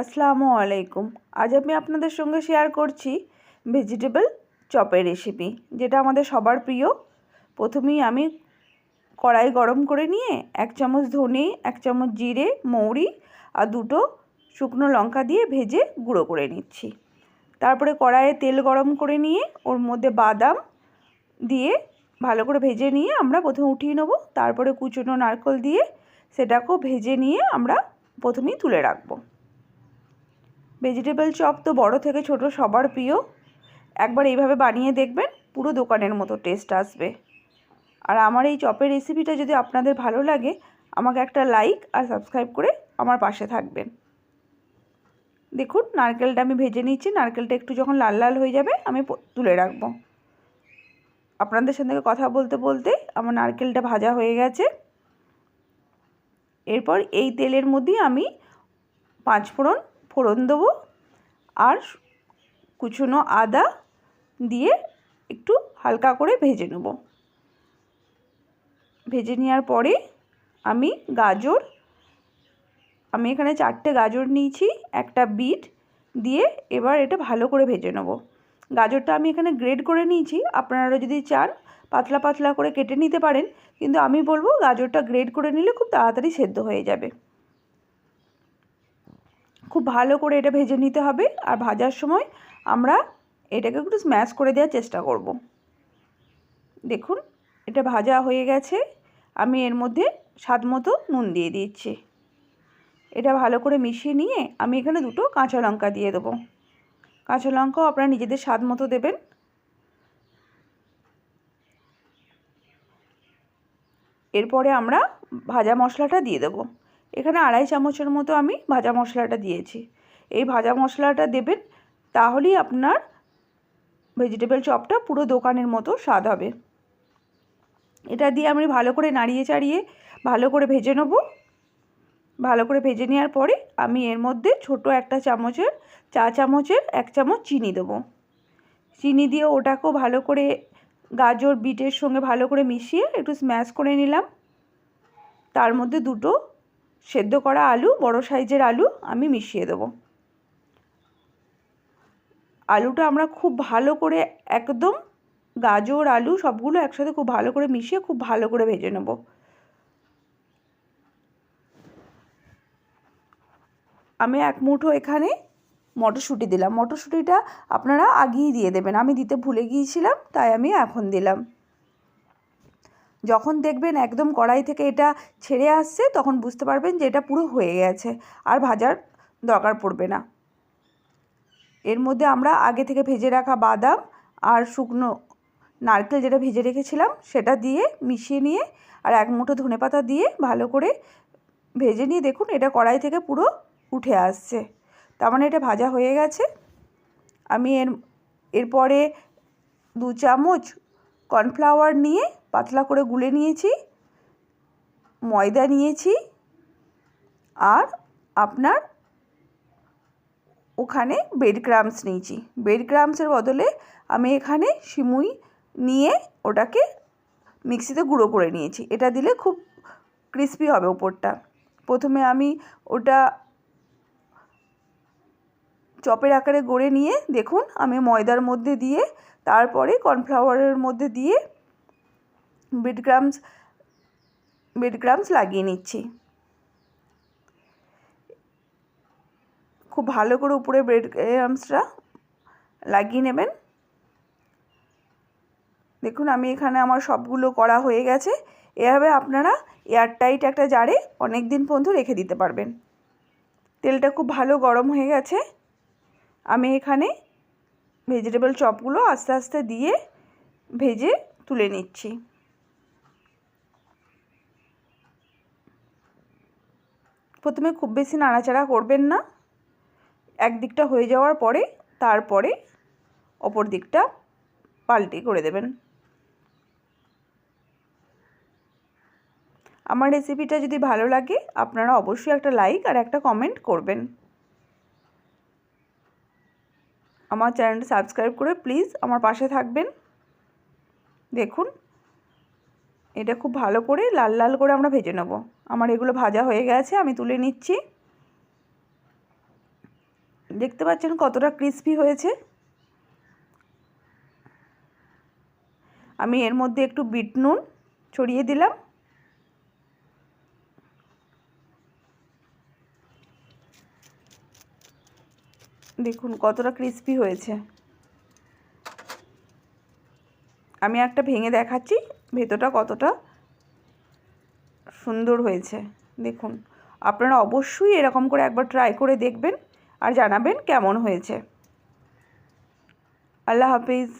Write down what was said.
আসসালামু আলাইকুম। আজ আমি আপনাদের সঙ্গে শেয়ার করছি ভেজিটেবল চপের রেসিপি যেটা আমাদের সবার প্রিয়। প্রথমেই আমি কড়াই গরম করে নিয়ে এক চামচ ধনে, এক চামচ জিরে, মৌরি আর দুটো শুকনো লঙ্কা দিয়ে ভেজে গুঁড়ো করে নিচ্ছি। তারপরে কড়াইয়ে তেল গরম করে নিয়ে ওর মধ্যে বাদাম দিয়ে ভালো করে ভেজে নিয়ে আমরা প্রথমে উঠিয়ে নেব। তারপরে কুচনো নারকল দিয়ে সেটাকেও ভেজে নিয়ে আমরা প্রথমেই তুলে রাখব। ভেজিটেবল চপ তো বড় থেকে ছোট সবার প্রিয়। একবার এইভাবে বানিয়ে দেখবেন, পুরো দোকানের মতো টেস্ট আসবে। আর আমার এই চপের রেসিপিটা যদি আপনাদের ভালো লাগে, আমাকে একটা লাইক আর সাবস্ক্রাইব করে আমার পাশে থাকবেন। দেখুন, নারকেলটা আমি ভেজে নিচ্ছি। নারকেলটা একটু যখন লাল লাল হয়ে যাবে, আমি তুলে রাখব। আপনাদের সঙ্গে কথা বলতে বলতে আমার নারকেলটা ভাজা হয়ে গেছে। এরপর এই তেলের মধ্যেই আমি পাঁচ ফোড়ন দেবো আর কুচনো আদা দিয়ে একটু হালকা করে ভেজে নেব। ভেজে নেওয়ার পরে আমি গাজর, আমি এখানে চারটে গাজর নিয়েছি, একটা বিট দিয়ে এবার এটা ভালো করে ভেজে নেব। গাজরটা আমি এখানে গ্রেড করে নিয়েছি, আপনারা যদি চান পাতলা পাতলা করে কেটে নিতে পারেন, কিন্তু আমি বলব গাজরটা গ্রেড করে নিলে খুব তাড়াতাড়ি সেদ্ধ হয়ে যাবে। খুব ভালো করে এটা ভেজে নিতে হবে আর ভাজার সময় আমরা এটাকে একটু স্ম্যাশ করে দেওয়ার চেষ্টা করব। দেখুন, এটা ভাজা হয়ে গেছে। আমি এর মধ্যে স্বাদ মতো নুন দিয়ে দিচ্ছি। এটা ভালো করে মিশিয়ে নিয়ে আমি এখানে দুটো কাঁচা লঙ্কা দিয়ে দেবো। কাঁচা লঙ্কাও আপনারা নিজেদের স্বাদ মতো দেবেন। এরপরে আমরা ভাজা মশলাটা দিয়ে দেবো। এখানে আড়াই চামচের মতো আমি ভাজা মশলাটা দিয়েছি। এই ভাজা মশলাটা দেবেন, তাহলেই আপনার ভেজিটেবল চপটা পুরো দোকানের মতো স্বাদ হবে। এটা দিয়ে আমি ভালো করে নাড়িয়ে চাড়িয়ে ভালো করে ভেজে নেব। ভালো করে ভেজে নেওয়ার পরে আমি এর মধ্যে ছোট একটা চামচের, চা চামচের এক চামচ চিনি দেবো। চিনি দিয়ে ওটাকেও ভালো করে গাজর, বিটের সঙ্গে ভালো করে মিশিয়ে একটু স্ম্যাশ করে নিলাম। তার মধ্যে দুটো সেদ্ধ করা আলু, বড় সাইজের আলু আমি মিশিয়ে দেবো। আলুটা আমরা খুব ভালো করে একদম গাজর, আলু সবগুলো একসাথে খুব ভালো করে মিশিয়ে খুব ভালো করে ভেজে নেব। আমি এক মুঠো এখানে মটরশুঁটি দিলাম। মটরশুঁটিটা আপনারা আগেই দিয়ে দেবেন। আমি দিতে ভুলে গিয়েছিলাম, তাই আমি এখন দিলাম। যখন দেখবেন একদম কড়াই থেকে এটা ছেড়ে আসছে, তখন বুঝতে পারবেন যে এটা পুরো হয়ে গেছে, আর ভাজার দরকার পড়বে না। এর মধ্যে আমরা আগে থেকে ভেজে রাখা বাদাম আর শুকনো নারকেল যেটা ভেজে রেখেছিলাম, সেটা দিয়ে মিশিয়ে নিয়ে আর এক মুঠো ধনে পাতা দিয়ে ভালো করে ভেজে নিয়ে দেখুন এটা কড়াই থেকে পুরো উঠে আসছে। তার মানে এটা ভাজা হয়ে গেছে। আমি এর, এরপরে দু চামচ কর্নফ্লাওয়ার নিয়ে পাতলা করে গুলে নিয়েছি, ময়দা নিয়েছি আর আপনার ওখানে বেড ক্রামস নিয়েছি। বেড ক্রামসের বদলে আমি এখানে সিমুই নিয়ে ওটাকে মিক্সিতে গুঁড়ো করে নিয়েছি। এটা দিলে খুব ক্রিস্পি হবে ওপরটা। প্রথমে আমি ওটা চপের আকারে গড়ে নিয়ে দেখুন আমি ময়দার মধ্যে দিয়ে, তারপরে কর্নফ্লাওয়ারের মধ্যে দিয়ে ব্রেড ক্রামস ব্রেড ক্রামস লাগিয়ে নিচ্ছি। খুব ভালো করে উপরে ব্রেড ক্রামসটা লাগিয়ে নেবেন। দেখুন, আমি এখানে আমার সবগুলো করা হয়ে গেছে। এভাবে আপনারা এয়ারটাইট একটা জারে অনেক দিন পর্যন্ত রেখে দিতে পারবেন। তেলটা খুব ভালো গরম হয়ে গেছে। আমি এখানে ভেজিটেবল চপগুলো আস্তে আস্তে দিয়ে ভেজে তুলে নিচ্ছি। প্রথমে খুব বেশি নাড়াচাড়া করবেন না। একদিকটা হয়ে যাওয়ার পরে তারপরে অপর দিকটা পাল্টে করে দেবেন। আমার রেসিপিটা যদি ভালো লাগে, আপনারা অবশ্যই একটা লাইক আর একটা কমেন্ট করবেন। আমার চ্যানেলটা সাবস্ক্রাইব করে প্লিজ আমার পাশে থাকবেন। দেখুন। এটা খুব ভালো করে লাল লাল করে আমরা ভেজে নেব। আমার এগুলো ভাজা হয়ে গেছে, আমি তুলে নিচ্ছি। দেখতে পাচ্ছেন কতটা ক্রিস্পি হয়েছে? আমি এর মধ্যে একটু বিট নুন ছড়িয়ে দিলাম। দেখুন কতটা ক্রিস্পি হয়েছে। আমি একটা ভেঙে দেখাচ্ছি, ভেতরটা কতটা সুন্দর হয়েছে। দেখুন, আপনারা অবশ্যই এরকম করে একবার ট্রাই করে দেখবেন আর জানাবেন কেমন হয়েছে। আল্লাহ হাফিজ।